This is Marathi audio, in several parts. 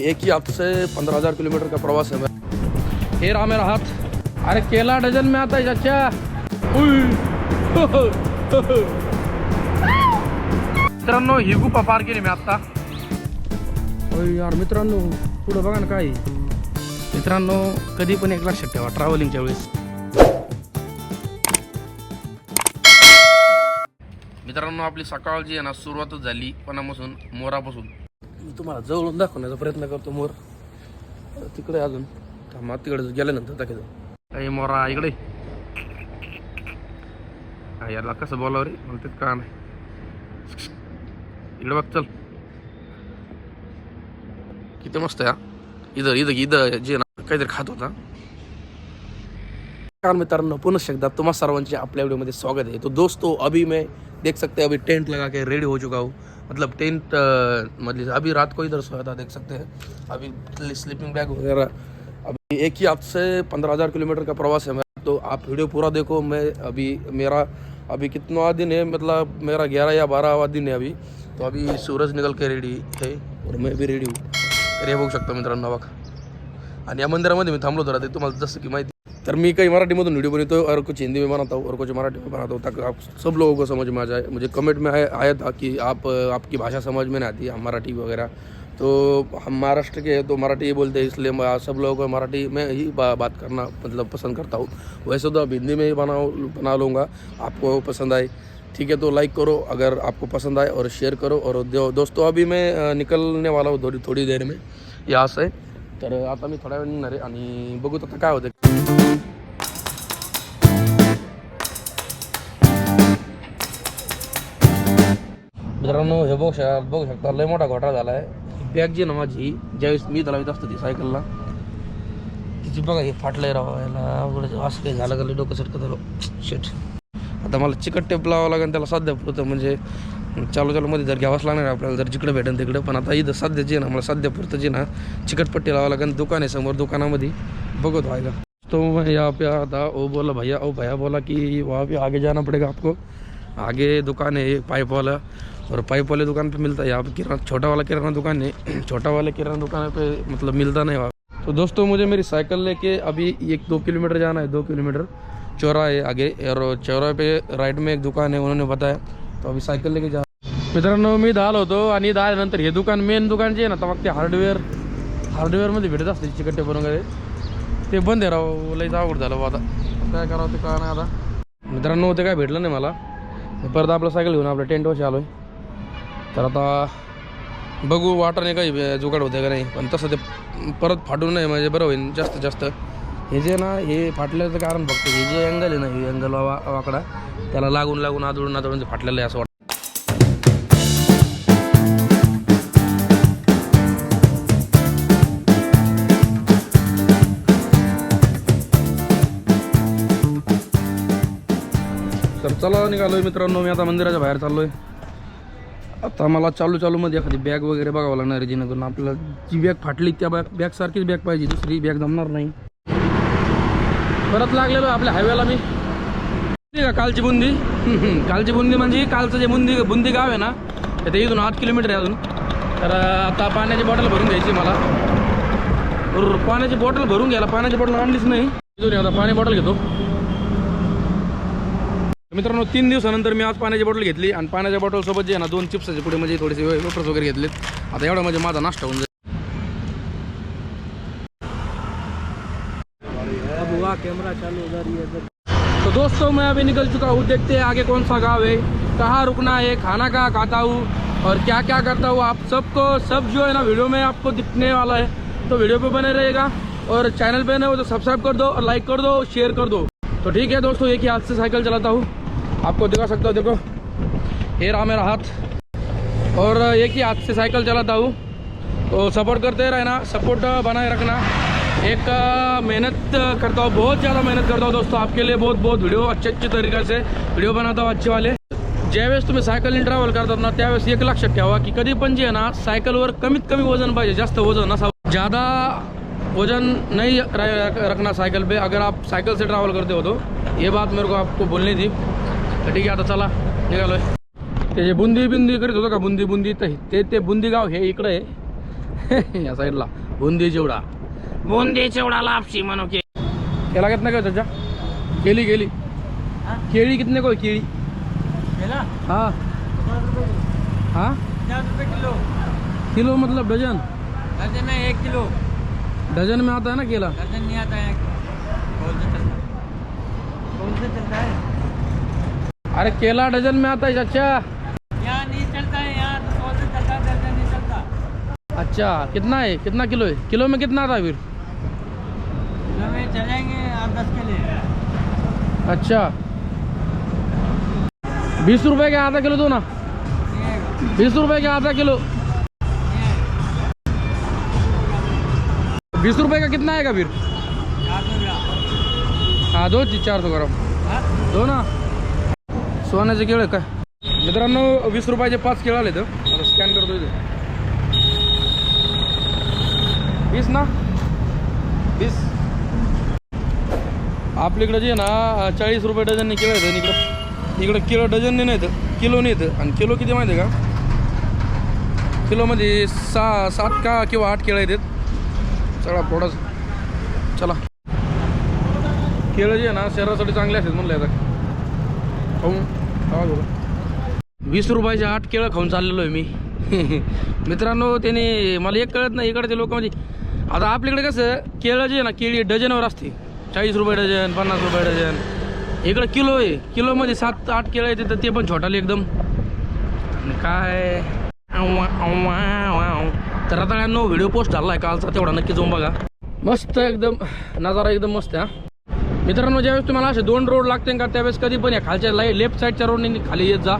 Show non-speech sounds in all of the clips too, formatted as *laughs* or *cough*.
एक ही हाथ से पंद्रह हजार किलोमीटर का प्रवास है हे रहा मेरा हाथ। अरे केला डजन में आता है चाचा। मित्रांनो ही गुफा पार केली मी आता। यार मित्रांनो पुढं बघा ना काय। मित्रांनो कधी पण एक लक्षात ठेवा ट्रॅव्हलिंगच्या वेळेस. मित्रांनो आपली सकाळ जी आहे ना सुरुवातच झाली पणापासून मोरापासून. मी तुम्हाला जवळून दाखवण्याचा प्रयत्न करतो मोर. तिकडे अजून थांबा तिकडे गेल्यानंतर दाखवतो. काही मोरा इकडे. याला कसं बोलावं रे? मला ते का नाही? इकडे बघ चल. किती मस्त आहे हा. इथं इथं इथं जे ना काहीतरी खात होता. मित्रांनो पुनः एकदा तुम्हा सर्वांचे आपल्या व्हिडिओमध्ये स्वागत है तो दोस्तों अभी मैं देख सकते हैं, अभी टेंट लगा के रेडी हो चुका हूँ. मतलब टेंट मतलब अभी रात को इधर सोया था, देख सकते हैं. अभी स्लीपिंग बैग वगैरह अभी एक ही हाथ से पंद्रह हज़ार किलोमीटर का प्रवास है मेरा. तो आप वीडियो पूरा देखो. मैं अभी, मेरा अभी कितना दिन है? मतलब मेरा ग्यारह या बारहवा दिन है अभी. तो अभी सूरज निकल के रेडी है और मैं भी रेडी हूँ. हे बघू शकतो मित्रांनो, बघा. आणि या मंदिरामध्ये मी थांबलो ते जसं की माहिती तर मी काही मराठीमधून व्हिडिओ बनवतो और कुछ हिंदी में बनाता हूँ और कुछ मराठी में बनाता हूँ ताकि आप सब लोगों को समझ में आ जाए। मुझे कमेंट में आया आया था कि आप आपकी भाषा समझ में नहीं आती हम मराठी वगैरह। तो हम महाराष्ट्र के हैं तो मराठी ही बोलते हैं इसलिए मैं सब लोगों को मराठी में ही बा, बात करना मतलब पसंद करता हूँ। वैसे तो अब हिंदी में ही बना बना लूँगा आपको पसंद आए। ठीक है तो लाइक करो अगर आपको पसंद आए और शेयर करो और दोस्तों अभी मैं निकलने वाला हूँ थोडी थोडी देर में यहाँ से। तर आता मी थोड्या वेळ निघणार आहे आणि बघू आता काय होतं मित्रांनो हे बघू बघू शकता लय मोठा घोटाळा झाला आहे बॅग जी ना माझी ज्यावेळेस मी लावित असतो ती सायकलला तिची बघा हे फाटलंय राव याला असं काही झालं का डोकं सटकत आलो शेट आता मला चिकट टेप लावावं लागेल त्याला सध्या पुरतं म्हणजे चालू चालू मध्ये जर घ्यावंच लागणार आपल्याला जर जिकडे भेटेल तिकडे. पण आता इथं सध्या जे ना मला सध्या पुरतं जे ना चिकटपट्टी लावावं लागेल दुकान आहे समोर दुकानामध्ये. बघत व्हायला तो मैं यहाँ पे आता ओ बोला भैया ओ भैया बोला कि वहाँ पे आगे जाना पड़ेगा आपको. आगे दुकान है पाइप वाला और पाइप वाले दुकान पे मिलता है। यहाँ पे किराना छोटा वाला किराना दुकान है *clears throat* छोटा वाला किराना दुकान पे मतलब मिलता नहीं वहाँ तो दोस्तों मुझे मेरी साइकिल लेके अभी एक दो किलोमीटर जाना है दो किलोमीटर। चौराहा है आगे और चौराहे पे राइट में एक दुकान है उन्होंने बताया। तो अभी सायकल लेके जा मित्रांनो मी दहा होतो आणि दहा नंतर हे दुकान मेन दुकान जे आहे ना तर मग ते हार्डवेअर हार्डवेअरमध्ये भेटत असते चिकट्टे पण वगैरे ते. बंद आहे राव लईच अवघड झालं आता. काय करावं ते काय नाही आता. मित्रांनो ते काय भेटलं नाही मला. परत आपलं सायकल घेऊन आपलं टेंट टेंटवरशी आलो आहे तर आता बघू वाटाने काही जुगाड होते का नाही. पण तसं ते परत फाटू नाही म्हणजे बरं होईल जास्त जास्त. हे जे ना हे फाटल्याचं कारण फक्त हे जे अँगल आहे ना हे अँगल वा वाकडा त्याला लागून लागून आदळून आदळून ते फाटलेलं आहे असं वाटतं. तर चला निघालोय मित्रांनो मी आता मंदिराच्या बाहेर चाललोय. आता मला चालू चालूमध्ये एखादी बॅग वगैरे बघावं लागणार आहे जेणेकरून आपल्याला जी बॅग फाटली त्या बॅग बॅगसारखीच बॅग पाहिजे दुसरी बॅग जमणार नाही. परत लागलेलो आपल्या हायवेला मी. का कालची बुंदी. *laughs* कालची बुंदी म्हणजे कालचं जे बुंदी बुंदी गाव आहे ना तर ते इथून आठ किलोमीटर आहे अजून. तर आता पाण्याची बॉटल भरून घ्यायची मला. पाण्याची बॉटल भरून घ्यायला पाण्याची बॉटल आणलीच नाही. इथून आता पाणी बॉटल घेतो. मित्रांनो, तीन दिवसानंतर मी आज पाण्याची बॉटल आणि पाण्याच्या बॉटल सोबत जे आहे ना, दोन चिप्सचे पुढे म्हणजे थोडेसे वेफर्स वगैरे घेतलेत. आता एवढा म्हणजे माझा नाश्ता जाईल. कैमरा चालू ही है तो दोस्तों, मैं अभी निकल चुका हूँ। देखते हैं आगे कौन सा गाँव है। कहाँ रुकना है, खाना कहाँ खाता हूँ और क्या क्या करता हूँ आप सबको। सब जो है ना, वीडियो में आपको दिखने वाला है। तो वीडियो पे बने रहेगा और चैनल पे ना हो तो सब्सक्राइब कर दो और लाइक कर दो शेयर कर दो। तो ठीक है दोस्तों एक ही हाथ से साइकिल चलाता हूँ। आपको दिखा सकता हूँ, देखो। ये रहा मेरा हाथ। और एक ही हाथ से साइकिल चलाता हूँ। तो सपोर्ट करते रहना सपोर्ट बनाए रखना। एक मेहनत करता हूँ, बहुत ज़्यादा मेहनत करता हूँ दोस्तों, आपके लिए बहुत बहुत वीडियो अच्छे अच्छे तरीके से वीडियो बनाता हूँ, अच्छे वाले। ज्यावेळेस तुम्ही सायकलने ट्रॅव्हल करतात ना त्यावेळेस एक लक्षात ठेवा की कधी पण जे आहे ना सायकलवर कमीत कमी वज़न पाहिजे, जास्त वज़न नसावं ज़्यादा वज़न नहीं रखना साइकिल पे, अगर आप साइकिल से ट्रैवल करते हो तो। ये बात मेरे को आपको बोलनी थी। तर ठीक आहे आता चला निघालोय. ते जे बुंदी बिंदी करीत होतं का बुंदी बुंदी तर ते ते बुंदी गाव हे इकडं आहे. *laughs* या साईडला बुंदी चिवडा. बुंदी चिवडा लापशी म्हणू के केला कितने का चाचा केली केली. केळी कितने को केळी? केला? हाँ. हाँ? किलो. किलो मतलब डजन में एक किलो. डजन में आता है ना केला? दर्जन नहीं आता है चलता है कौन से चलता है अरे केला डजन में आता है चाचा। यहाँ नहीं चलता है यहाँ तो चलता दर्जन नहीं चलता। अच्छा कितना है? कितना किलो है? किलो में कितना आता है फिर? किलो में चलेंगे आठ दस के लिए। अच्छा। बीस रुपए का आधा किलो दो ना। बीस रुपए का आधा किलो। बीस रुपए का कितना आएगा फिर? ग्राम। दो ची चार सौ ग्राम। हाँ? दो ना? सोन्याचे केळ आहे काय? मित्रांनो वीस रुपयाचे पाच केळ आले तर स्कॅन करतो इथे. वीस ना? वीस. आपल्याकडे जे ना चाळीस रुपये डझनने केळं येतं इकडं. इकडं किलो डझनने नाही येतं किलोने येतं आणि किलो किती माहिती आहे का? किलोमध्ये सहा सात का किंवा आठ केळं येतात चला थोडंच चला. केळं जे ना शरीरासाठी चांगले असतात म्हणलं आता. खाऊन खावा वीस रुपयाचे आठ केळं खाऊन चाललेलो आहे मी. *laughs* मित्रांनो त्याने मला एक कळत नाही इकडचे लोक म्हणजे आता आपल्याकडे कसं केळं जे ना केळी डझनवर असते. चाळीस रुपये डझन पन्नास रुपये डझन. इकडं किलो आहे. किलोमध्ये सात आठ केळं येते तर ते पण छोटाले एकदम. आणि काय? तर आता नो व्हिडिओ पोस्ट झाला आहे कालचा तेवढा नक्की जाऊन बघा. मस्त एकदम नजारा एकदम मस्त आहे मित्रांनो ज्यावेळेस तुम्हाला असे दोन रोड लागते का त्यावेळेस कधी पण या खालच्या लाई लेफ्ट साईडच्या रोडने खाली येत जा.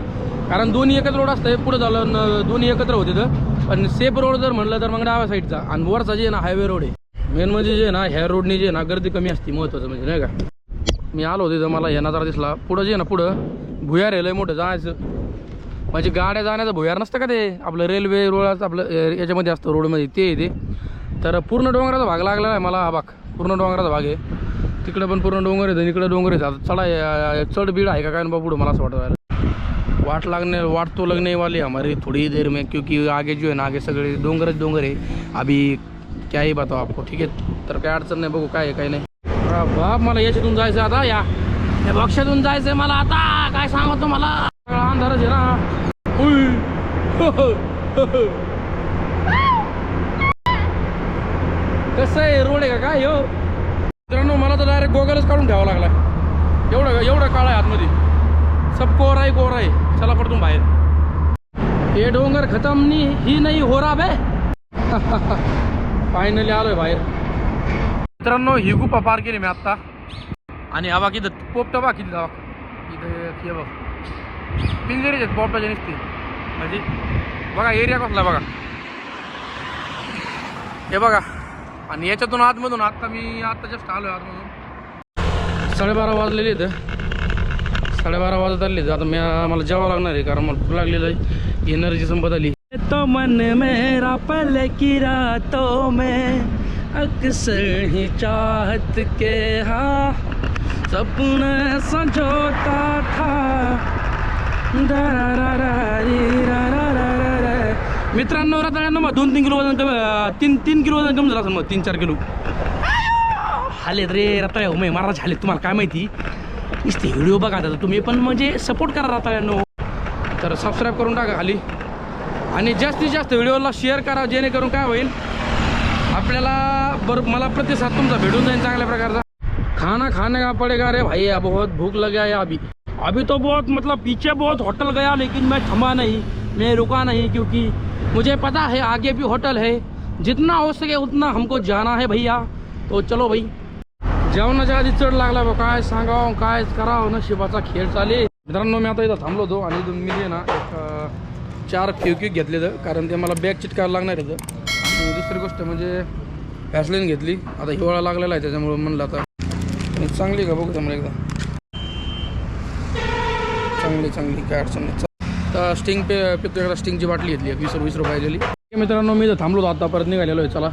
कारण दोन्ही एकच रोड असतं पुढे झालं दोन्ही एकत्र होते तर. पण सेफ रोड जर म्हणलं तर मग डाव्या साईडचा आणि वरचा जे ना हायवे रोड आहे. मेन म्हणजे जे ना ह्या रोडनी जे ना गर्दी कमी असते महत्वाचं म्हणजे नाही का? मी आलो होते तर मला ह्या नजारा दिसला. पुढं जे ना पुढं भुयार आहे लय मोठं जायचं. म्हणजे गाड्या जाण्याचं भुयार नसतं का ते? आपलं रेल्वे रोड आपलं याच्यामध्ये असतं रोडमध्ये ते ते. तर पूर्ण डोंगराचा भाग लागलेला आहे मला हा भाग. पूर्ण डोंगराचा भाग आहे. तिकडे पण पूर्ण डोंगर आहेत इकडे डोंगर आहेत. आता चढा चढ बीड आहे का काय बा पुढं मला असं वाटत वाट लागने वाट तो लगने वाली हमारी थोड़ी देर में क्योंकि आगे जो है ना आगे सगळे डोंगरच डोंगर आहे. अभी क्या ही बताओ आपको ठीक आहे तर काय अडचण नाही बघू काय आहे काय नाही. बाप मला याच्यातून जायचं आता या. या बक्षातून जायचंय मला आता काय सांगतो तुम्हाला? अंधारच आहे ना. हो, हो, हो, कसं आहे रोड आहे का काय हो? मित्रांनो मला तर डायरेक्ट गोगलच काढून ठेवा लागला एवढं एवढं काळ आहे आतमध्ये. सब कोर आहे कोर आहे चला पडतो बाहेर. हे डोंगर खतम नी ही नाही हो रा बे. *laughs* फायनली आलोय बाहेर. मित्रांनो ही गुफा पार केली मी आत्ता. आणि हवा किती पोपटा बा किती धावा इथं बघ. पिंजरीच आहेत पोपटाच्या निसते. म्हणजे बघा एरिया कसला बघा. हे बघा. आणि याच्यातून आतमधून आत्ता मी आत्ता जस्ट आलोय आतमधून. साडेबारा वाजलेले इथं. साडेबारा वाजत आले आता मी मला जेवावं लागणार आहे कारण मला भूक लागलेलं आहे. एनर्जी संपत आली. तो मन मेरा पल की रातों में अक्सर ही चाहत के हा सपना संजोता था। मित्रांनो रताळ्यांना मग दोन तीन किलो वजन कमी तीन तीन किलो वजन कमी झालं असं मग तीन चार किलो. हालेत रे रताळ्या उमे महाराज झाले तुम्हाला काय माहिती? नुसते व्हिडिओ बघा आता तुम्ही पण म्हणजे सपोर्ट करा रताळ्यांनो. तर सबस्क्राईब करून टाका खाली. आणि जास्तीत जास्त व्हिडिओला शेअर करा जेणेकरून काय होईल? आपल्याला बरं मला प्रतिसाद तुमचा भेटून जाईल चांगल्या प्रकारचा. खाना खाने का पड़ेगा रे भाई बहुत भूख लगा है अभी. अभी तो बहुत मतलब पीछे बहुत होटल गया लेकिन मैं थमा नहीं मैं रुका नहीं क्योंकि मुझे पता है आगे भी होटल है। जितना हो सके उतना हमको जाना है भैया। तो चलो भाई। जेवणाच्या आधी चढ लागला बा काय सांगावं काय करावं नशिबाचा खेळ चाले मित्रांनो मी आता इथं थांबलो होतो आणि इथून मी जे ना एक चार फ्युक्यूक घेतले तर कारण ते मला बॅग चिटकायला लागणार होतं आणि दुसरी गोष्ट म्हणजे व्हॅसलिन घेतली. आता हिवाळा लागलेला आहे त्याच्यामुळे म्हणलं आता चांगली का? बघू मला एकदा. चांगली चांगली काय अडचण नाही. तर स्टिंग पे पितो स्टिंगची बाटली घेतली एक वीस वीस रुपयाची मित्रांनो मी तर थांबलो आता परत निघालेलो आहे चला.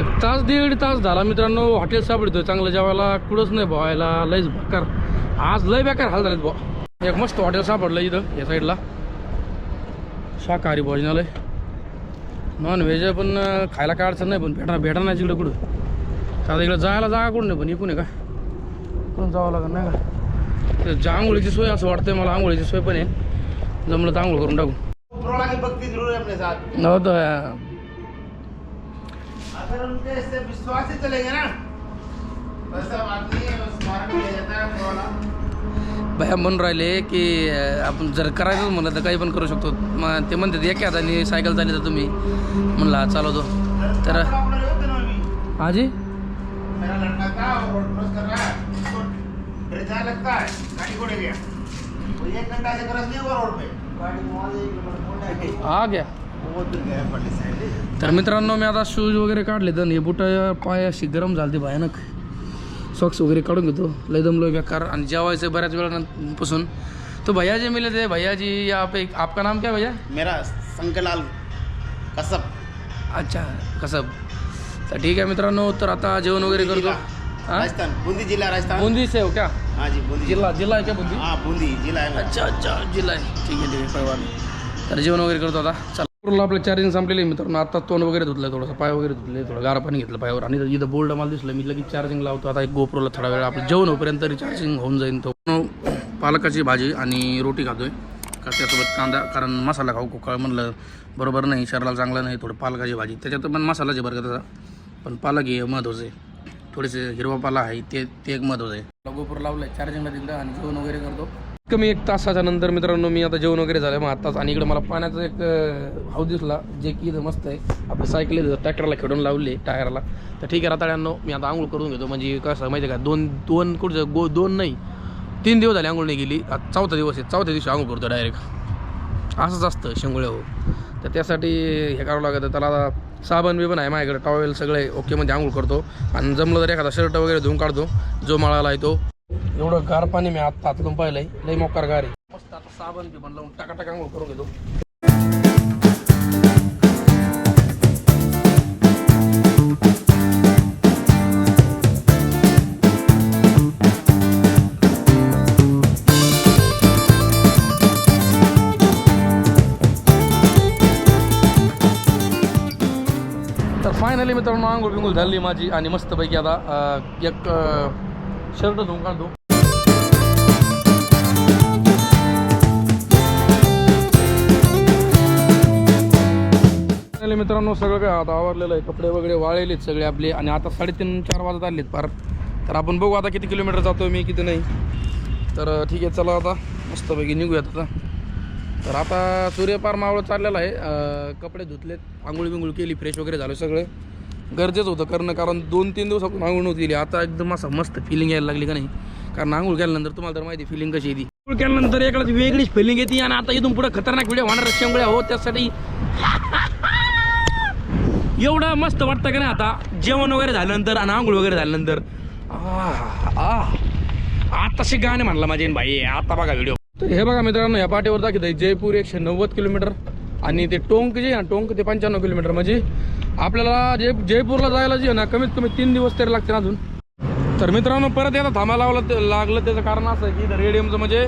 एक तास दीड तास झाला मित्रांनो हॉटेल सापडतो चांगलं जेवायला कुठंच नाही भावायला लयच बेकार. आज लय बेकार हाल झालेत भाऊ एक मस्त हॉटेल सापडलं इथं या साईडला शाकाहारी भोजनालय. नॉन व्हेज पण खायला काय अडचण नाही पण भेटा भेटा नाही तिकडे कुठं. आता इकडं जायला जागा कुठं नाही पण इकून आहे का? कुठून जावं लागेल नाही का? ते ज्या आंघोळीची सोय असं वाटतंय मला आंघोळीची सोय पण आहे. जमलं तर आंघोळ करून टाकू. ऊपर वाला की भक्ति जरूर है अपने साथ. नव्हतं अं, अगर उनके इससे विश्वास ही चलेगा ना. वैसा बात नहीं है स्मारक किया जाता है ऊपर वाला भैया म्हणून राहिले की आपण जर करायचं म्हणलं तर काही पण करू शकतो. मग ते म्हणतात एका हाताने सायकल चालली तर तुम्ही. म्हणलं हा चालवतो तर हाजी मेरा लड़का था वो रोड क्रॉस कर रहा है? जाने लगता है। गाड़ी गया। वो एक घंटा से क्रॉस नहीं हुआ रोड पे। गाड़ी वहाँ एक मोड़ वो तो गया तर मित्रांनो मी आता शूज वगैरे काढले तर हे बुट पाय अशी गरम झालते भयानक. सॉक्स वगैरे काढून घेतो. लय दमलो बेकार. आणि जेवायचं बऱ्याच वेळापासून तो भैया जी मिले थे भैया जी आप एक आपका नाम क्या भैया? मेरा शंकरलाल कसब अच्छा कसं तर ठीक आहे मित्रांनो तर आता जेवण वगैरे करतो? राजस्थान बूंदी जिला राजस्थान। बुंदी से हो क्या? हाँ जी बूंदी। जिल्हा जिल्हा आहे क्या बुंदी? हाँ बूंदी जिला है। मेरा। अच्छा अच्छा जिल्हा आहे ठीक आहे ठीक आहे वाद नाही। तर जेवण वगैरे करतो आता? चला। पूर्ण आपलं चार्जिंग संपलेलं आहे मित्रांनो. आता तोंड वगैरे धुतलं थोडंसं पाय वगैरे धुतले थोडं गारा पाणी घेतलं पायावर. आणि इथं बोल्ड मला दिसलं मी लगेच चार्जिंग लावतो. आता एक गोप्रोला थोडा वेळ आपलं जेवण होईपर्यंत रिचार्जिंग होऊन जाईल तो. पालकाची भाजी आणि रोटी खातोय. का त्यासोबत कांदा कारण मसाला खाऊ कुकाळ म्हणलं बरोबर नाही शरीराला चांगलं नाही थोडं पालकाची भाजी. त्याच्यात पण मसालाच आहे बरं का त्याचा पण पालक हे महत्त्वाचं आहे. थोडेसे हिरवा पाला आहे ते ते एक महत्त्वाचं आहे. गोपूर लावलं आहे चार्जिंगला दिलं आणि जेवण वगैरे करतो. कमी एक तासाच्या नंतर मित्रांनो मी आता जेवण वगैरे झालं मग आताच आणि इकडे मला पाण्याचा एक हाऊ दिसला जे की इथं मस्त आहे. आपली सायकल ट्रॅक्टरला खेळून लावली टायरला. तर ठीक आहे रताळ्यांनो मी आता आंघोळ करून घेतो. म्हणजे कसं माहिती आहे का दोन दोन कुठचं गो दोन नाही तीन दिवस झाले आंघोळ नाही गेली आता चौथा दिवस आहे चौथ्या दिवशी आंघोळ करतो डायरेक्ट असंच असतं शेंगुळे हो. तर त्यासाठी हे करावं लागतं त्याला साबण बिबण आहे माझ्याकडे. टॉवेल सगळे ओके म्हणजे आंघोळ करतो. आणि जमलं तर एखादा शर्ट वगैरे धुवून काढतो. जो मळाला येतो एवढं गार पाणी मी आता हातून पाहिलंय. लई मोकार गार आहे. मस्त आता साबण बिबण लावून टाका टाका आंघोळ करून घेतो. फायनली मित्रांनो आंघोळ बिंगोळ झाली माझी आणि मस्तपैकी आता एक शर्ट धुवून काढतो. मित्रांनो सगळं काय आता आवरलेलं आहे. कपडे वगैरे वाळलेत सगळे आपले आणि आता साडेतीन चार वाजत आलेत पार तर आपण बघू आता किती किलोमीटर जातो मी किती नाही. तर ठीक आहे चला आता. मस्तपैकी निघूयात आता. तर आता सूर्यपार मावळ चाललेला आहे. कपडे धुतलेत आंघोळ बिंगोळ केली फ्रेश वगैरे झालं सगळं. गरजेचं होतं करणं कारण दोन तीन दिवसापासून आंघोळ नव्हती दिली आता एकदम असं मस्त फिलिंग यायला लागली का नाही? कारण आंघोळ केल्यानंतर तुम्हाला तर माहिती फिलिंग कशी येते आंघोळ केल्यानंतर एकडे वेगळीच फिलिंग येते आणि आता इथून पुढे खतरनाक व्हिडिओ होणार रस्त्यामुळे हो त्यासाठी एवढं मस्त वाटतं का नाही आता? जेवण वगैरे झाल्यानंतर आणि आंघोळ वगैरे झाल्यानंतर. आताशी गाणे म्हणला माझे भाई. आता बघा व्हिडिओ तर हे बघा मित्रांनो या पाठीवर दाखवत आहे जयपूर एकशे नव्वद किलोमीटर आणि ते टोंक जे आहे ना टोंक ते पंच्याण्णव किलोमीटर. म्हणजे आपल्याला जय जयपूरला जायला जे आहे ना कमीत कमी तीन दिवस तरी लागते अजून. तर मित्रांनो परत येतात थांबायला लावलं ते- लागलं त्याचं कारण असं आहे की रेडियमचं म्हणजे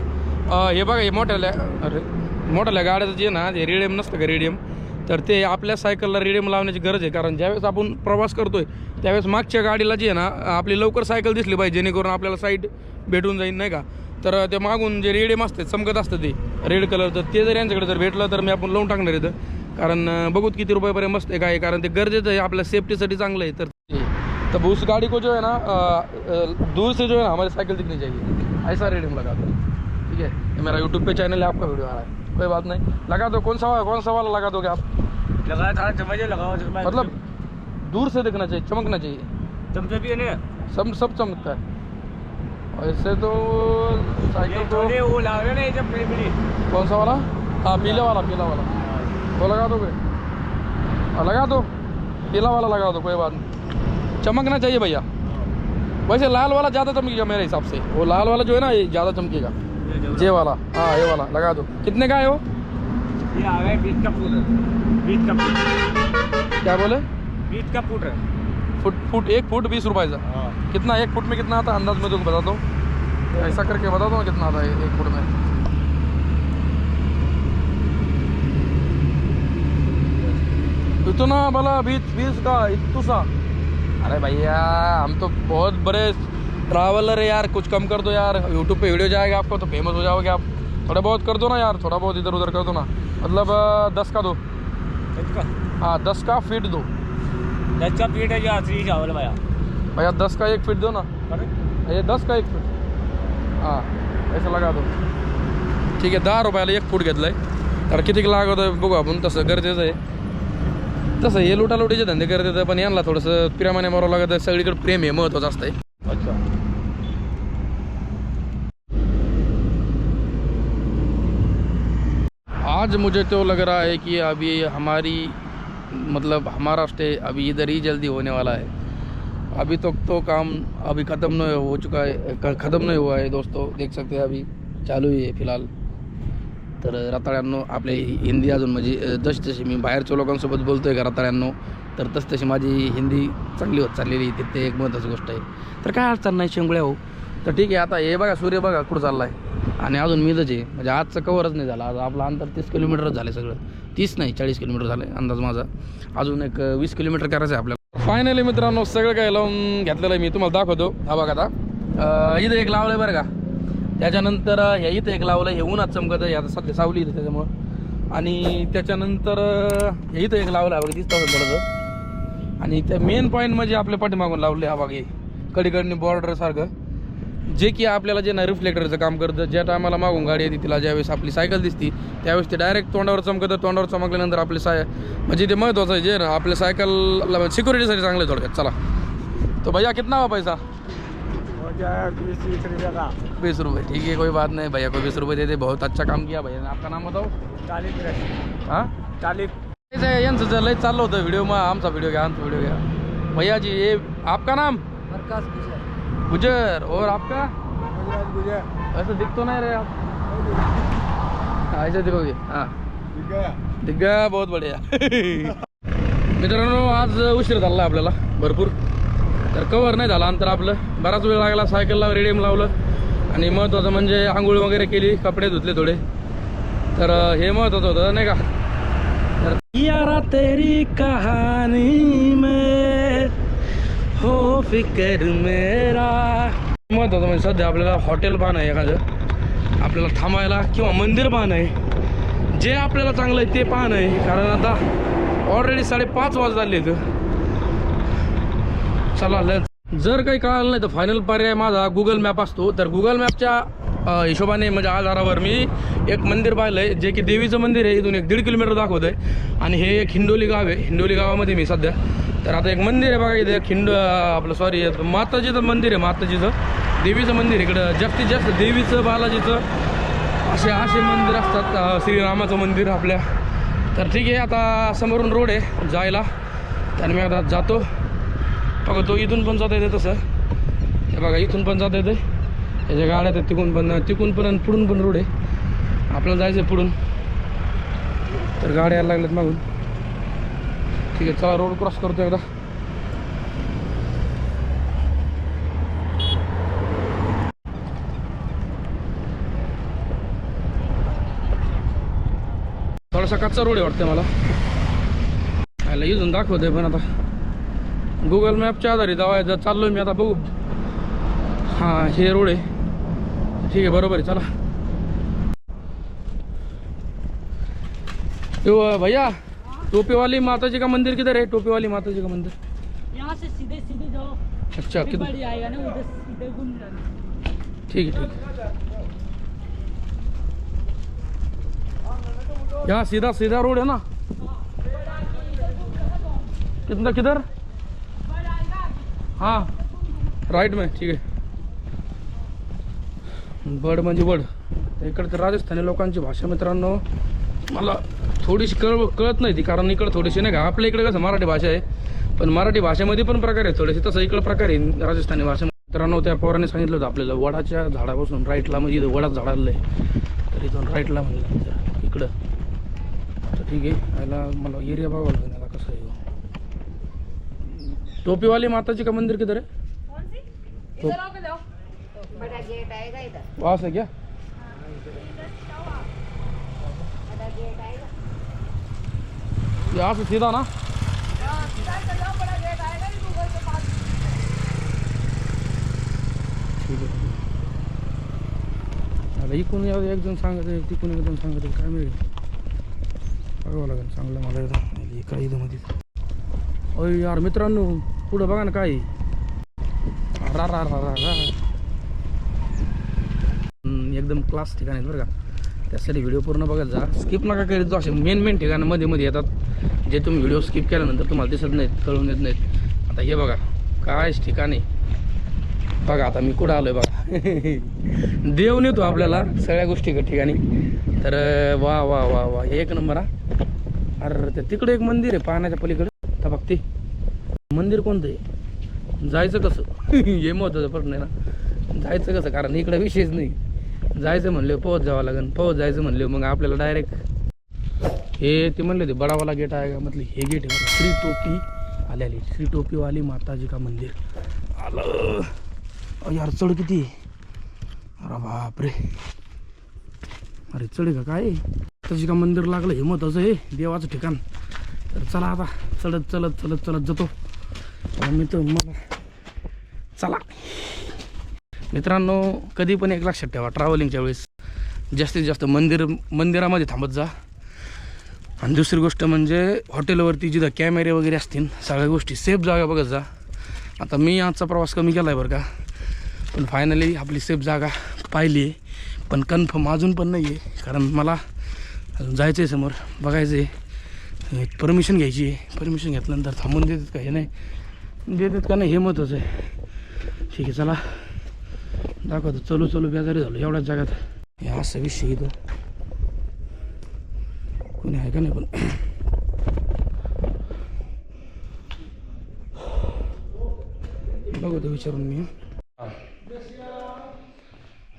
हे बघा हे मोठ्याल्या अरे मोठ्याल्या गाड्याचं जे ना ते रेडियम नसतं का रेडियम? तर ते आपल्या सायकलला रेडियम लावण्याची गरज आहे. कारण ज्यावेळेस आपण प्रवास करतोय त्यावेळेस मागच्या गाडीला जी आहे ना आपली लवकर सायकल दिसली पाहिजे जेणेकरून आपल्याला साईड भेटून जाईल नाही का? तर ते मागून जे रेडियम असते चमकत असतं ते. रेड कलरचं ते जर यांच्याकडे जर भेटलं तर मी आपण लावून टाकणार इथं. कारण बघूत किती रुपयापर्यंत मस्त आहे काय आहे. कारण ते गरजेचं आहे आपल्या सेफ्टीसाठी चांगलं आहे. तर ते- तो उस गाड़ी को जो है ना दूर से जो है ना हमारी साइकिल दिखनी चाहिए. ऐसा रेडियम लगा दो ठीक है ये मेरा यूट्यूब पे चैनल है आपका वीडियो आ रहा है. कोई बात नहीं. लगा दो कौन सा कौन सा वाला लगा दोगे आप? लगाया था लगाओ मतलब दूर से दिखना चाहिए चमकना चाहिए. चमचे भी है ना? सब सब चमकता है. ऐसे तो साइकिल को वो ला रहे ना ये जब कौन सा वाला? हाँ पीला वाला पीला वाला। वो लगा दोगे हाँ, लगा दो। पीला वाला लगा दो कोई बात नहीं। चमकना चाहिए भैया। वैसे लाल वाला ज़्यादा चमकेगा मेरे हिसाब से। वो लाल वाला जो है ना ये ज़्यादा चमकेगा। ये वाला। हाँ ये वाला। लगा दो। कितने का है वो? ये आ गए बीस का फुट बीस का क्या बोले? बीस का फुट है फुट फुट एक फुट बीस रुपए का हाँ। कितना एक फुट में कितना आता अंदाज में तुमको बता दो। ऐसा करके बता दो कितना आता है एक फुट में। इतना भला बीस बीस का इतू सा। अरे भैया हम तो बहुत बड़े ट्रैवलर है यार कुछ कम कर दो यार। यूट्यूब पे वीडियो जाएगा आपको तो फ़ेमस हो जाओगे आप। थोड़ा बहुत कर दो ना यार थोड़ा बहुत इधर उधर कर दो ना। मतलब दस का दो। हाँ दस का फीट दो। दस का पीठ है या थ्री चावल भैया भैया दस का एक फीट दो ना? हे दस का एक फूट हां असं लगा दो ठीक आहे दहा रुपयाला एक फूट घेतलंय. तर किती लागत आहे बघू आपण तसं गरजेचं आहे. तसं हे लुटालुटीचे धंदे करत येतं पण यांना थोडंसं प्रेमाने मारावं लागत. आहे सगळीकडे प्रेम हे महत्वाचं असतंय. अच्छा. आज मुझे तो लग रहा है कि अभी हमारी मतलब हमारा स्टे अभी इधर ही जल्दी होने वाला है। अभी तक तो काम अभी ख़त्म नहीं हो चुका है ख़त्म नहीं हुआ है दोस्तों देख सकते हैं अभी चालू ही आहे फिलहाल। तर रताळ्यांनो आपले हिंदी अजून म्हणजे अ, मी बाहेरच्या लोकांसोबत बोलतो आहे का रताळ्यांनो तर तसतशी माझी हिंदी चांगली होत चाललेली आहे ते एक महत्त्वाची गोष्ट आहे. तर काय अडचण नाही शेंगुळ्या हो. तर ठीक आहे आता हे बघा सूर्य बघा कुठं चालला आहे आणि अजून मीच आहे. म्हणजे आजचं कवरच नाही झालं. आज आपलं अंतर तीस किलोमीटरच झालं सगळं. तीस नाही चाळीस किलोमीटर झालं आहे अंदाज माझा. अजून एक वीस किलोमीटर करायचं आहे आपल्याला. फायनली मित्रांनो सगळं काही लावून घेतलेलं आहे मी. तुम्हाला दाखवतो. हा बघा आता. इथं एक लावलं आहे बरं का. त्याच्यानंतर ह्या हे इथं एक लावलं हे उन्हात चमकत आहे. आता सध्या सावली इथं त्याच्यामुळं. आणि त्याच्यानंतर हे इथं एक लावलं आहे बघा दिसतं थोडंसं. आणि त्या मेन पॉईंट म्हणजे आपल्या पाठीमागून लावले हा बाग हे. कडीकडनी बॉर्डर सारखं. जे की आपल्याला जे ना रिफ्लेक्टरचं काम करतं ज्या टायमाला मागून गाडी येते तिला ज्यावेळेस आपली सायकल दिसती त्यावेळेस ते डायरेक्ट तोंडावर चमकतं तोंडावर चमकल्यानंतर आपले साय म्हणजे ते महत्त्वाचं आहे जे ना आपल्या सायकलला सिक्युरिटीसाठी चांगलं आहे थोडक्यात. चला. तो भैया कितना हुआ पैसा? बीस रुपये. ठीक है कोई बात नहीं. भैया को बीस रुपये दे दे. बहुत अच्छा काम किया भैया आपका नाम बताओ? चालीस हाँ? चालीस. यांचं जर लय चाललं होतं व्हिडिओ मग आमचा व्हिडिओ घ्या आमचा व्हिडिओ घ्या. भैया जी ये आपका नाम? प्रकाश गुजर और आपका? गुजरात ऐसा दिख तो नहीं रहे आप। ऐसे दिखोगे। हाँ। दिख गया बहुत बढ़िया। *laughs* मित्रांनो आज उशीर झाला आपल्याला भरपूर। तर कवर नाही झाला अंतर आपलं. बराच वेळ लागला सायकलला रेडियम लावलं. आणि महत्त्वाचं म्हणजे आंघोळ वगैरे केली कपडे धुतले थोडे. तर हे महत्त्वाचं होतं नाही का? तर या तेरी कहाणी में हो फिकर मेरा. महत्त्वाचं म्हणजे सध्या आपल्याला हॉटेल पाहणं आहे एखादं. आपल्याला थांबायला किंवा मंदिर पाहणं आहे. जे आपल्याला चांगलं आहे ते पाहणं आहे. कारण आता ऑलरेडी साडेपाच वाजत आले इथं. चला लस जर काही कळालं नाही तर फायनल पर्याय माझा गुगल मॅप असतो. तर गुगल मॅपच्या हिशोबाने म्हणजे आधारावर मी एक मंदिर पाहिलं आहे जे की देवीचं मंदिर आहे. इथून एक दीड किलोमीटर दाखवत आहे आणि हे एक हिंडोली गाव आहे. हिंडोली गावामध्ये मी सध्या तर आता एक मंदिर आहे बघा इथे खिंड आपलं सॉरी माताजीचं मंदिर आहे माताजीचं. देवीचं मंदिर आहे इकडं. जास्तीत जास्त देवीचं बालाजीचं असे असे मंदिर असतात. श्रीरामाचं मंदिर आपल्या. तर ठीक आहे आता समोरून रोड आहे जायला. तर मी आता जातो. बघा तो इथून पण जाता येते तसं. हे बघा इथून पण जाता येते. याच्या गाड्या आहेत तिकून पण तिकून पण आणि पुढून पण रोड आहे. आपल्याला जायचं आहे पुढून. तर गाड्या यायला लागल्यात मागून. ठीक आहे चला रोड क्रॉस करतो एकदा. थोडासा कच्चा रोड आहे वाटते मला. याला इजून दाखवतोय पण आता. गुगल मॅपच्या आधारे जावा जर चाललो मी आता बघू. हां हे रोड आहे. ठीक आहे बरोबर आहे चला. भैया. टोपी वाली माता जी का मंदिर किधर है? टोपी वाली माता जी का मंदिर। यहाँ से सीधे सीधे जाओ। अच्छा किधर? आएगा ना उधर सीधे घूम जाना। ठीक है ठीक है। यहाँ सीधा सीधा रोड है ना? कितना किधर? हाँ राईट में ठीक आहे बड म्हणजे बड। इकडं राजस्थानी लोकांची भाषा मित्रांनो मला थोडीशी कळ कळत नाही ती कारण इकडं थोडीशी नाही का आपल्या इकडे कसं मराठी भाषा आहे पण मराठी भाषेमध्ये पण प्रकार आहे थोडेसे. तसं इकडं प्रकार आहे राजस्थानी भाषा. मित्रांनो त्या पोराने सांगितलं होतं आपल्याला वडाच्या झाडापासून राईटला म्हणजे इथं वडाच झाडाला आहे तर इथून राईटला म्हणलं इकडं. तर ठीक आहे याला मला एरिया बघावं लागेल याला कसं आहे. टोपीवाली माताजी का मंदिर किधर है इधर आओ पे जाओ बड़ा गेट आएगा इधर वहाँ से क्या बड़ा गेट आएगा यहाँ से सीधा ना? ठीक आहे आता या एक जण सांगत आहे तिकून एक जण सांगत आहे काय मिळेल बघावं लागेल चांगलं मला एकदा. काय इथं मध्ये अय यार मित्रांनो पुढं बघा ना काय. रा रा रा रा एकदम क्लास ठिकाण आहेत बरं का. त्यासाठी व्हिडिओ पूर्ण बघत जा. स्किप नका करीत जो असे मेन मेन ठिकाणं मध्ये मध्ये येतात जे तुम्ही व्हिडिओ स्किप केल्यानंतर तुम्हाला दिसत नाहीत कळून येत नाहीत. आता हे बघा काय ठिकाण. आहे बघा आता मी कुठं आलोय बघा. *laughs* देव नेतो आपल्याला सगळ्या गोष्टी ठिकाणी. तर वा वा वा वा एक नंबर हा. अरे ते तिकडे एक मंदिर आहे पाण्याच्या पलीकडे. आता बघ ते. मंदिर कोणतं आहे? जायचं कसं? *laughs* हे महत्त्वाचा प्रश्न आहे ना. जायचं कसं? कारण इकडे विषयच नाही. जायचं म्हणले पोहत जावं लागेल पोहत जायचं म्हणले मग आपल्याला डायरेक्ट हे ते म्हणले ते बडावाला गेट आहे का? म्हटलं हे गेट आहे श्री टोपी आले आली श्री टोपीवाली माताजी का मंदिर. आलं. यार चढ किती? अरे बापरे. अरे चढ का काय? तशी माताजी का मंदिर लागलं हे मत्वाचं हे देवाचं ठिकाण. तर चला आता चढत चलत चलत चलत जातो. आता मी तर मला चला. मित्रांनो कधी पण एक लक्षात ठेवा ट्रॅव्हलिंगच्या वेळेस. जास्तीत जास्त मंदिर मंदिरामध्ये थांबत जा. आणि दुसरी गोष्ट म्हणजे हॉटेलवरती जिथं कॅमेरे वगैरे असतील सगळ्या गोष्टी सेफ जागा बघत जा. आता मी आजचा प्रवास कमी केला आहे बरं का. पण फायनली आपली सेफ जागा पाहिली आहे पण कन्फर्म अजून पण नाही आहे कारण मला अजून जायचं आहे समोर बघायचं आहे परमिशन घ्यायची आहे परमिशन घेतल्यानंतर थांबून देतात का हे नाही? देतात का नाही हे महत्त्वाचं आहे ठीक आहे चला. दाखवतो चलू चलू बेजारी झालो एवढ्याच जगात हे असं विषय इथं कोणी आहे का नाही पण बघू तो विचारून मी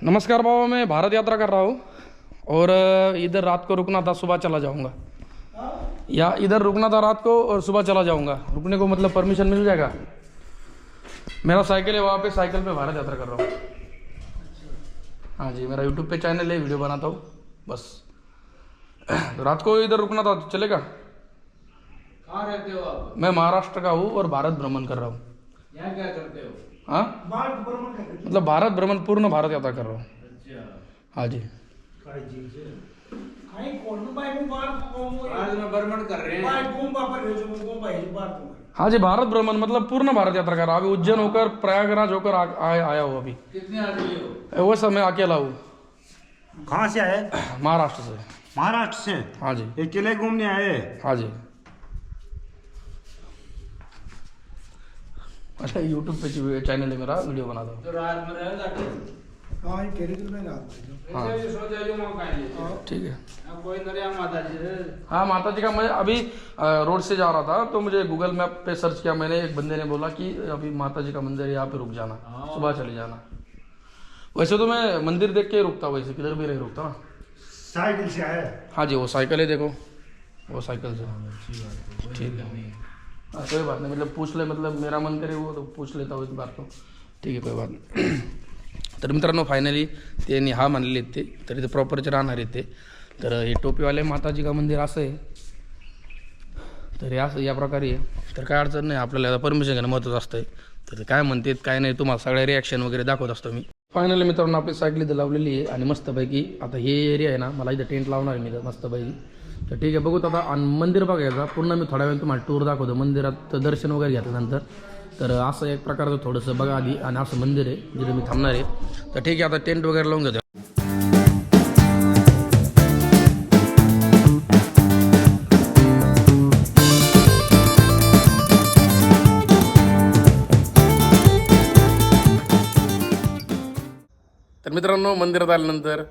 नमस्कार बाबा मैं भारत यात्रा कर रहा हूँ और इधर रात को रुकना था सुबह चला जाऊँगा। या इधर रुकना था रात को और सुबह चला जाऊँगा। रुकने को मतलब परमिशन मिल जाएगा? मेरा साइकिल है वहाँ पे साइकिल पे भारत यात्रा कर रहा हूँ। हाँ जी मेरा यूट्यूब पे चैनल है वीडियो बनाता हूँ बस। तो रात को इधर रुकना था चलेगा? कहाँ रहते हो आप? मैं महाराष्ट्र का हूँ और भारत भ्रमण कर रहा हूँ। यहाँ क्या करते हो? हाँ? मतलब भारत भ्रमण पूर्ण भारत यात्रा कर रहा हूँ। अच्छा। हाँ जी। आज में भ्रमण कर रहे हैं। हाँ जी भारत भ्रमण मतलब पूर्ण भारत यात्रा कर रहा अभी उज्जैन होकर प्रयागराज होकर आया हूँ अभी। कितने आदमी हो? वो सब मैं अकेला हूँ। कहाँ से आए? महाराष्ट्र से। महाराष्ट्र से? हाँ जी। ये किले घूमने आए? हाँ जी। अच्छा यूट्यूब पे चैनल है मेरा वीडियो बनाता हूँ तो रात में हाँ ठीक है। कोई नरिया माता जी हाँ माता जी का मैं अभी रोड से जा रहा था तो मुझे गूगल मैप पे सर्च किया मैंने एक बंदे ने बोला कि अभी माता जी का मंदिर है यहाँ पे रुक जाना सुबह चले जाना। वैसे तो मैं मंदिर देख के ही रुकता वैसे किधर भी नहीं रुकता ना। साइकिल से आए हाँ जी वो साइकिल है देखो। वो साइकिल से। ठीक है। हाँ कोई बात नहीं मतलब पूछ ले मतलब मेरा मन करे वो तो पूछ लेता हूँ इस बात को। ठीक है कोई बात नाही। तर मित्रांनो फायनली त्यांनी हा मानलेले आहेत ते. तर इथे प्रॉपरचे राहणार आहेत ते. तर हे टोपीवाले माताजी का मंदिर असं आहे. तर हे असं या प्रकारे आहे. तर काय अडचण नाही आपल्याला परमिशन घेणं महत्त्वाचं असतं आहे तर ते काय म्हणतात काय नाही तुम्हाला सगळ्या रिॲक्शन वगैरे दाखवत असतो मी. फायनली मित्रांनो आपली सायकल इथं लावलेली आहे आणि मस्तपैकी आता हे एरिया आहे ना मला इथं टेंट लावणार आहे मी इथं मस्तपैकी. तर ठीक आहे बघूत आता आणि मंदिर बघायचं. पूर्ण मी थोड्या वेळ तुम्हाला टूर दाखवतो. मंदिरात दर्शन वगैरे घेतल्यानंतर. तर असं एक प्रकारचं थोडंसं बघा आधी आणि असं मंदिर आहे जिथे मी थांबणार आहे. तर ठीक आहे आता टेंट वगैरे लावून घेतो. तर मित्रांनो मंदिरात आल्यानंतर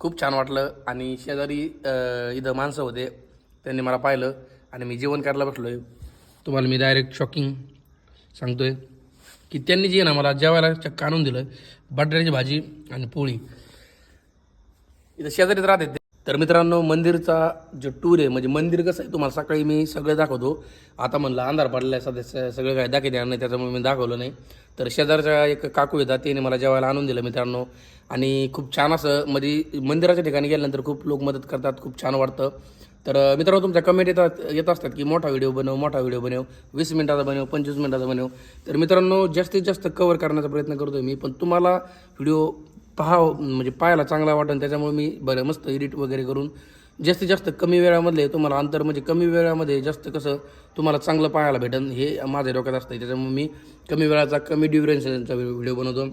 खूप छान वाटलं आणि शेजारी इथं माणसं होते. त्यांनी मला पाहिलं आणि मी जेवण करायला बसलो आहे तुम्हाला मी डायरेक्ट शॉकिंग सांगतो आहे की त्यांनी जे आहे ना मला जेवायला चक्क आणून दिलं बटाट्याची भाजी आणि पोळी. इथं शेजारीच राहते तर मित्रांनो मंदिरचा जो टूर आहे म्हणजे मंदिर कसं आहे तुम्हाला सकाळी मी सगळं दाखवतो. आता म्हणलं अंधार पडला आहे सध्या सगळं काय दाखवते नाही त्याच्यामुळे मी दाखवलं नाही. तर शेजारच्या एक काकू येतात त्याने मला जेवायला आणून दिलं मित्रांनो. आणि खूप छान असं म्हणजे मंदिराच्या ठिकाणी गेल्यानंतर खूप लोक मदत करतात खूप छान वाटतं. तर मित्रांनो तुमच्या कमेंट येतात येत असतात की मोठा व्हिडिओ बनव मोठा व्हिडिओ बनव वीस मिनिटाचा बनव पंचवीस मिनिटाचा बनव. तर मित्रांनो जास्तीत जास्त कवर करण्याचा प्रयत्न करतो मी पण तुम्हाला व्हिडिओ पहा म्हणजे पाहायला चांगला वाटेल त्याच्यामुळे मी बरं मस्त एडिट वगैरे करून जास्तीत जास्त कमी वेळामधले तुम्हाला अंतर म्हणजे कमी वेळामध्ये जास्त कसं तुम्हाला चांगलं पाहायला भेटेल हे माझ्या डोक्यात असतं त्याच्यामुळे मी कमी वेळाचा कमी ड्युरेशनचा व्हिडिओ बनवतो.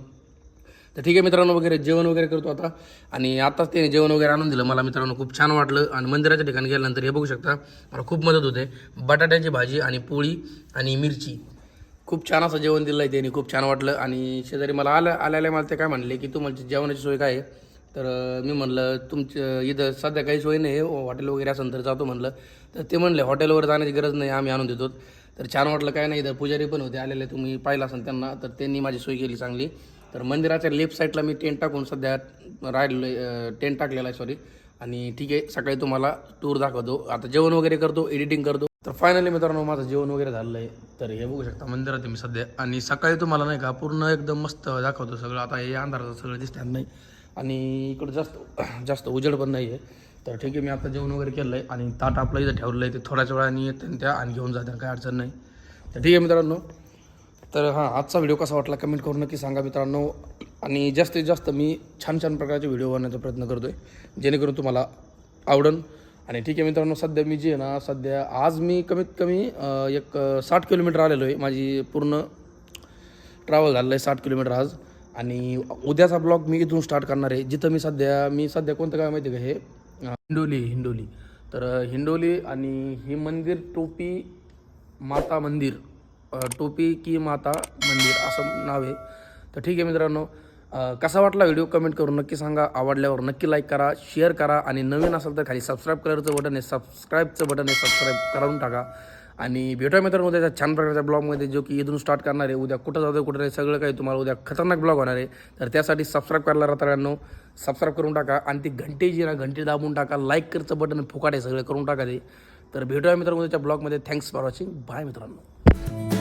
तर ठीक आहे मित्रांनो वगैरे जेवण वगैरे करतो आता. आणि आताच ते जेवण वगैरे आणून दिलं. मला मित्रांनो खूप छान वाटलं. आणि मंदिराच्या ठिकाणी गेल्यानंतर हे बघू शकता मला खूप मदत होते. बटाट्याची भाजी आणि पोळी आणि मिरची. खूप छान असं जेवण दिलं आहे त्यांनी खूप छान वाटलं. आणि शेजारी मला आलं आल्याला मला ते काय म्हणले की तुमची जेवणाची सोय काय आहे? तर मी म्हणलं तुमचं इथं सध्या काही सोय नाही हो, हॉटेल वगैरे असेल तर जातो म्हणलं. तर ते म्हणले हॉटेलवर जाण्याची गरज नाही आम्ही आणून देतो. तर छान वाटलं काय नाही इथं पुजारी पण होते आलेले तुम्ही पाहिलं असेल त्यांना. तर त्यांनी माझी सोय केली चांगली. तर मंदिराच्या लेफ्ट साईडला मी टेंट टाकून सध्या राहिलेलो टेंट टाकलेला आहे सॉरी आणि ठीक आहे सकाळी तुम्हाला टूर दाखवतो. आता जेवण वगैरे करतो एडिटिंग करतो. तर फायनली मित्रांनो माझं जेवण वगैरे झालं आहे तर हे बघू शकता मंदिरात आहे मी सध्या. आणि सकाळी तुम्हाला नाही का पूर्ण एकदम मस्त दाखवतो सगळं. आता हे अंधाराचं सगळं दिसणार नाही. आणि इकडं जास्त जास्त उजेड पण नाही आहे तर ठीक आहे मी आता जेवण वगैरे केलं आहे आणि ताट आपलं इथं ठेवलं आहे ते थोड्याच वेळाने येते त्या आणि घेऊन जाते काही अडचण नाही. तर ठीक आहे मित्रांनो. तर हां आजचा व्हिडिओ कसा वाटला कमेंट करून नक्की सांगा मित्रांनो. आणि जास्तीत जास्त मी छान छान प्रकारचे व्हिडिओ बनवण्याचा प्रयत्न करतो आहे जेणेकरून तुम्हाला आवडन. आणि ठीक आहे मित्रांनो सध्या मी जे आहे ना सध्या आज मी कमीत कमी एक साठ किलोमीटर आलेलो आहे. माझी पूर्ण ट्रॅव्हल झालेलं आहे साठ किलोमीटर आज. आणि उद्याचा ब्लॉग मी इथून स्टार्ट करणार आहे. जिथं मी सध्या मी सध्या कोणतं काय माहिती आहे का हे? हिंडोली हिंडोली. तर हिंडोली आणि हे मंदिर टोपी माता मंदिर टोपी की माता मंदिर असं नाव आहे. तर ठीक आहे मित्रांनो कसा वाटला व्हिडिओ? कमेंट करून नक्की सांगा. आवडल्यावर नक्की लाईक करा शेअर करा आणि नवीन असेल तर खाली सबस्क्राईब करायचं बटन आहे. सबस्क्राईबचं बटन आहे. सबस्क्राईब करून टाका. आणि भेटूया मित्रांनो त्याच्या छान प्रकारच्या ब्लॉगमध्ये जो की इथून स्टार्ट करणार आहे. उद्या कुठं जातं कुठं नाही सगळं काही तुम्हाला उद्या खतरनाक ब्लॉग होणार आहे. तर त्यासाठी सबस्क्राईब करायला राहतानो सबस्क्राईब करून टाका. आणि ती घंटी जी ना घंटी दाबून टाका. लाईक करचं बटन फुकाट आहे सगळं करून टाका ते. तर भेटूया मित्रांनो त्याच्या ब्लॉगमध्ये थँक्स फॉर वॉचिंग बाय मित्रांनो.